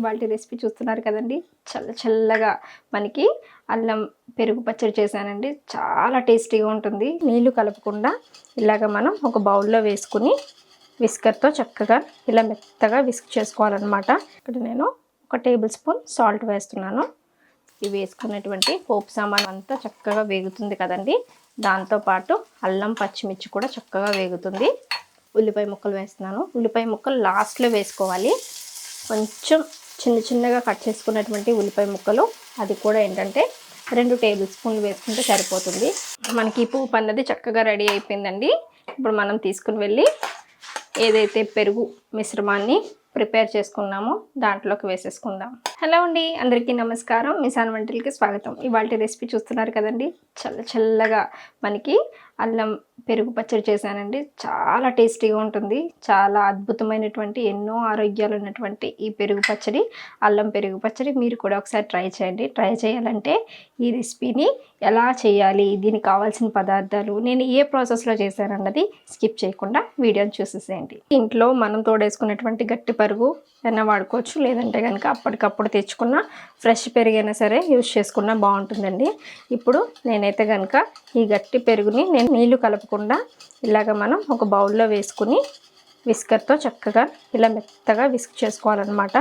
ఇవాళ రెసిపీ చూస్తున్నారు కదండి. చల్ల చల్లగా మనకి అల్లం పెరుగు పచ్చడి చేశానండి. చాలా టేస్టీగా ఉంటుంది. నీళ్ళు కలపకుండా ఇలాగ మనం ఒక బౌల్లో వేసుకుని విస్కర్తో చక్కగా ఇలా మెత్తగా విస్క్ చేసుకోవాలన్నమాట. ఇక్కడ నేను ఒక టేబుల్ స్పూన్ సాల్ట్ వేస్తున్నాను. ఇవి వేసుకున్నటువంటి పోపు సామాన్ అంతా చక్కగా వేగుతుంది కదండి. దాంతోపాటు అల్లం పచ్చిమిర్చి కూడా చక్కగా వేగుతుంది. ఉల్లిపాయ ముక్కలు వేస్తున్నాను. ఉల్లిపాయ ముక్కలు లాస్ట్లో వేసుకోవాలి. కొంచెం చిన్న చిన్నగా కట్ చేసుకున్నటువంటి ఉల్లిపాయ ముక్కలు. అది కూడా ఏంటంటే రెండు టేబుల్ స్పూన్లు వేసుకుంటే సరిపోతుంది. మనకి పువ్వు పన్నది చక్కగా రెడీ అయిపోయిందండి. ఇప్పుడు మనం తీసుకుని వెళ్ళి ఏదైతే పెరుగు మిశ్రమాన్ని ప్రిపేర్ చేసుకున్నామో దాంట్లోకి వేసేసుకుందాం. హలో అండి అందరికీ నమస్కారం. మిసాన్ వంటలకి స్వాగతం. ఇవాళ రెసిపీ చూస్తున్నారు కదండి. చల్ల చల్లగా మనకి అల్లం పెరుగు పచ్చడి చేశానండి. చాలా టేస్టీగా ఉంటుంది. చాలా అద్భుతమైనటువంటి ఎన్నో ఆరోగ్యాలు ఉన్నటువంటి ఈ పెరుగు పచ్చడి అల్లం పెరుగు పచ్చడి మీరు కూడా ఒకసారి ట్రై చేయండి. ట్రై చేయాలంటే ఈ రెసిపీని ఎలా చేయాలి దీనికి కావాల్సిన పదార్థాలు నేను ఏ ప్రాసెస్లో చేశానన్నది స్కిప్ చేయకుండా వీడియోని చూసేసేయండి. ఇంట్లో మనం తోడేసుకున్నటువంటి గట్టి పరుగు అయినా వాడుకోవచ్చు. లేదంటే కనుక అప్పటికప్పుడు తెచ్చుకున్న ఫ్రెష్ పెరుగైనా సరే యూజ్ చేసుకున్నా బాగుంటుందండి. ఇప్పుడు నేనైతే కనుక ఈ గట్టి పెరుగుని నేను నీళ్ళు కలపకుండా ఇలాగ మనం ఒక బౌల్లో వేసుకుని విస్కర్తో చక్కగా ఇలా మెత్తగా విస్క్ చేసుకోవాలన్నమాట.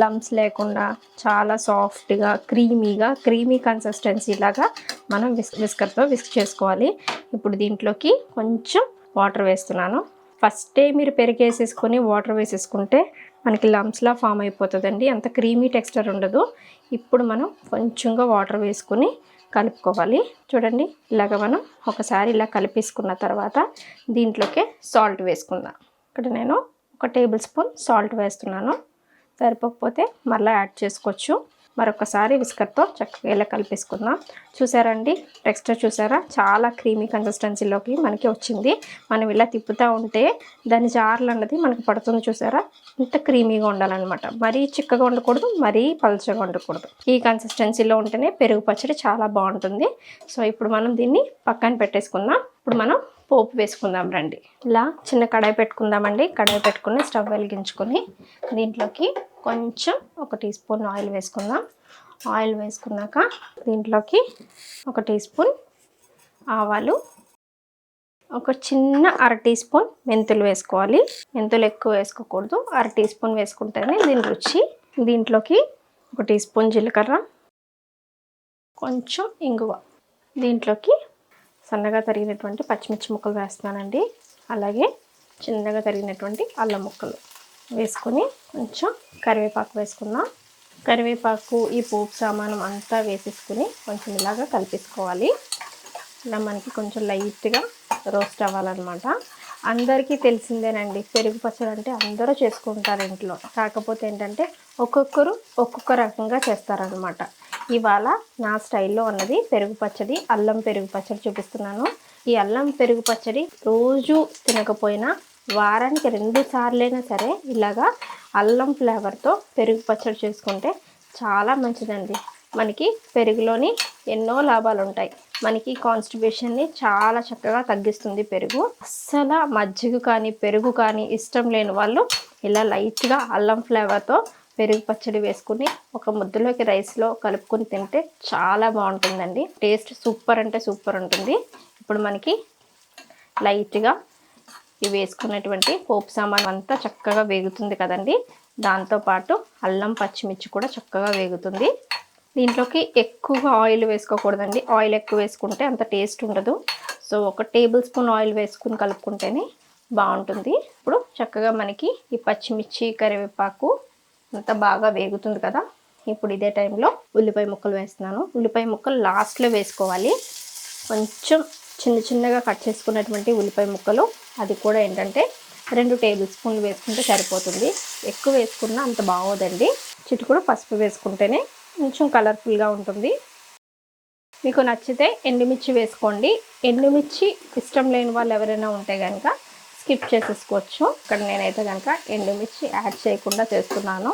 లమ్స్ లేకుండా చాలా సాఫ్ట్గా క్రీమీగా క్రీమీ కన్సిస్టెన్సీ లాగా మనం విస్ విస్కర్తో విస్క్ చేసుకోవాలి. ఇప్పుడు దీంట్లోకి కొంచెం వాటర్ వేస్తున్నాను. ఫస్టే మీరు పెరిగేసేసుకొని వాటర్ వేసేసుకుంటే మనకి లంప్స్లా ఫామ్ అయిపోతుందండి. అంత క్రీమీ టెక్స్చర్ ఉండదు. ఇప్పుడు మనం కొంచెంగా వాటర్ వేసుకుని కలుపుకోవాలి. చూడండి ఇలాగ మనం ఒకసారి ఇలా కలిపేసుకున్న తర్వాత దీంట్లోకే సాల్ట్ వేసుకుందాం. ఇక్కడ నేను ఒక టేబుల్ స్పూన్ సాల్ట్ వేస్తున్నాను. సరిపోకపోతే మళ్ళీ యాడ్ చేసుకోవచ్చు. మరొకసారి విస్కర్తో చక్కగా ఇలా కలిపేసుకుందాం. చూసారండి? టెక్స్చర్ చూసారా? చాలా క్రీమీ కన్సిస్టెన్సీలోకి మనకి వచ్చింది. మనం ఇలా తిప్పుతూ ఉంటే దాని జార్లు అన్నది మనకి పడుతుంది చూసారా? ఇంత క్రీమీగా ఉండాలన్నమాట. మరీ చిక్కగా ఉండకూడదు మరీ పలుచగా ఉండకూడదు. ఈ కన్సిస్టెన్సీలో ఉంటేనే పెరుగు పచ్చడి చాలా బాగుంటుంది. సో ఇప్పుడు మనం దీన్ని పక్కన పెట్టేసుకుందాం. ఇప్పుడు మనం పోపు వేసుకుందాం రండి. ఇలా చిన్న కడాయి పెట్టుకుందామండి. కడాయి పెట్టుకుని స్టవ్ వెలిగించుకొని దీంట్లోకి కొంచెం ఒక టీ స్పూన్ ఆయిల్ వేసుకుందాం. ఆయిల్ వేసుకున్నాక దీంట్లోకి ఒక టీ స్పూన్ ఆవాలు ఒక చిన్న అర టీ స్పూన్ మెంతులు వేసుకోవాలి. మెంతులు ఎక్కువ వేసుకోకూడదు. అర టీ స్పూన్ వేసుకుంటేనే దీని రుచి. దీంట్లోకి ఒక టీ స్పూన్ జీలకర్ర కొంచెం ఇంగువ. దీంట్లోకి సన్నగా తరిగినటువంటి పచ్చిమిర్చి ముక్కలు వేస్తున్నానండి. అలాగే చిన్నగా తరిగినటువంటి అల్లం ముక్కలు. వేసుకొని కొంచెం కరివేపాకు వేసుకుందాం. కరివేపాకు ఈ పోపు సామానం అంతా వేసేసుకుని కొంచెం ఇలాగా కలిపేసుకోవాలి. ఇలా మనకి కొంచెం లైట్గా రోస్ట్ అవ్వాలన్నమాట. అందరికీ తెలిసిందేనండి పెరుగు పచ్చడి అంటే అందరూ చేసుకుంటారు ఇంట్లో. కాకపోతే ఏంటంటే ఒక్కొక్కరు ఒక్కొక్క రకంగా చేస్తారనమాట ఇవాళ నా స్టైల్లో ఉన్నది పెరుగు పచ్చడి అల్లం పెరుగు పచ్చడి చూపిస్తున్నాను. ఈ అల్లం పెరుగు పచ్చడి రోజు తినకపోయినా వారానికి రెండు సార్లైనా సరే ఇలాగా అల్లం ఫ్లేవర్తో పెరుగు పచ్చడి చేసుకుంటే చాలా మంచిదండి. మనకి పెరుగులోని ఎన్నో లాభాలు ఉంటాయి మనకి కాన్స్టిబ్యూషన్ని చాలా చక్కగా తగ్గిస్తుంది పెరుగు. అస్సలు మజ్జిగ కానీ పెరుగు కానీ ఇష్టం లేని వాళ్ళు ఇలా లైట్గా అల్లం ఫ్లేవర్తో పెరుగు పచ్చడి వేసుకుని ఒక ముద్దలోకి రైస్లో కలుపుకొని తింటే చాలా బాగుంటుందండి. టేస్ట్ సూపర్ అంటే సూపర్ ఉంటుంది. ఇప్పుడు మనకి లైట్గా ఇవి వేసుకున్నటువంటి పోపు సామాన్ అంతా చక్కగా వేగుతుంది కదండి. దాంతోపాటు అల్లం పచ్చిమిర్చి కూడా చక్కగా వేగుతుంది. దీంట్లోకి ఎక్కువగా ఆయిల్ వేసుకోకూడదండి. ఆయిల్ ఎక్కువ వేసుకుంటే అంత టేస్ట్ ఉండదు. సో ఒక టేబుల్ స్పూన్ ఆయిల్ వేసుకుని కలుపుకుంటేనే బాగుంటుంది. ఇప్పుడు చక్కగా మనకి ఈ పచ్చిమిర్చి కరివేపాకు అంతా బాగా వేగుతుంది కదా. ఇప్పుడు ఇదే టైంలో ఉల్లిపాయ ముక్కలు వేస్తున్నాను. ఉల్లిపాయ ముక్కలు లాస్ట్లో వేసుకోవాలి. కొంచెం చిన్న చిన్నగా కట్ చేసుకున్నటువంటి ఉల్లిపాయ ముక్కలు. అది కూడా ఏంటంటే రెండు టేబుల్ స్పూన్లు వేసుకుంటే సరిపోతుంది. ఎక్కువ వేసుకున్నా అంత బాగోదండి. చిటికుడు పసుపు వేసుకుంటేనే కొంచెం కలర్ఫుల్గా ఉంటుంది. మీకు నచ్చితే ఎండుమిర్చి వేసుకోండి. ఎండుమిర్చి ఇష్టం లేని వాళ్ళు ఎవరైనా ఉంటే కనుక స్కిప్ చేసేసుకోవచ్చు. ఇక్కడ నేనైతే కనుక ఎండుమిర్చి యాడ్ చేయకుండా చేస్తున్నాను.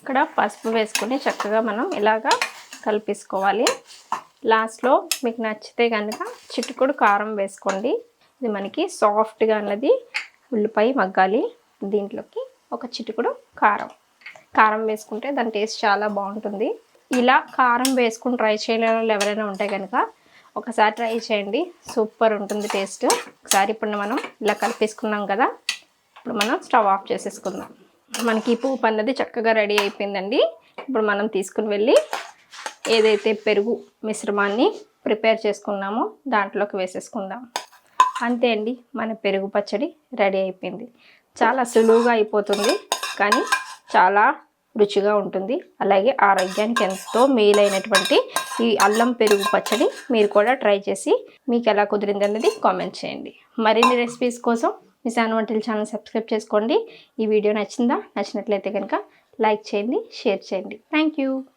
ఇక్కడ పసుపు వేసుకుని చక్కగా మనం ఇలాగా కలిపేసుకోవాలి. లాస్ట్లో మీకు నచ్చితే కనుక చిటుకుడు కారం వేసుకోండి. ఇది మనకి సాఫ్ట్గా అన్నది ఉల్లిపాయ మగ్గాలి. దీంట్లోకి ఒక చిటుకుడు కారం. కారం వేసుకుంటే దాని టేస్ట్ చాలా బాగుంటుంది. ఇలా కారం వేసుకుని ట్రై చేయలేని ఎవరైనా ఉంటే కనుక ఒకసారి ట్రై చేయండి. సూపర్ ఉంటుంది టేస్ట్. ఒకసారి ఇప్పుడు మనం ఇలా కలిపేసుకున్నాం కదా. ఇప్పుడు మనం స్టవ్ ఆఫ్ చేసేసుకుందాం. మనకి ఈ పువ్వు అన్నది చక్కగా రెడీ అయిపోయిందండి. ఇప్పుడు మనం తీసుకుని వెళ్ళి ఏదైతే పెరుగు మిశ్రమాన్ని ప్రిపేర్ చేసుకున్నామో దాంట్లోకి వేసేసుకుందాం. అంతే అండి మన పెరుగు పచ్చడి రెడీ అయిపోయింది. చాలా సులువుగా అయిపోతుంది కానీ చాలా రుచిగా ఉంటుంది. అలాగే ఆరోగ్యానికి ఎంతో మేలైనటువంటి ఈ అల్లం పెరుగు పచ్చడి మీరు కూడా ట్రై చేసి మీకు ఎలా కుదిరింది అన్నది కామెంట్ చేయండి. మరిన్ని రెసిపీస్ కోసం మీ సాన్ వంటల ఛానల్ సబ్స్క్రైబ్ చేసుకోండి. ఈ వీడియో నచ్చిందా? నచ్చినట్లయితే కనుక లైక్ చేయండి షేర్ చేయండి. Thank you.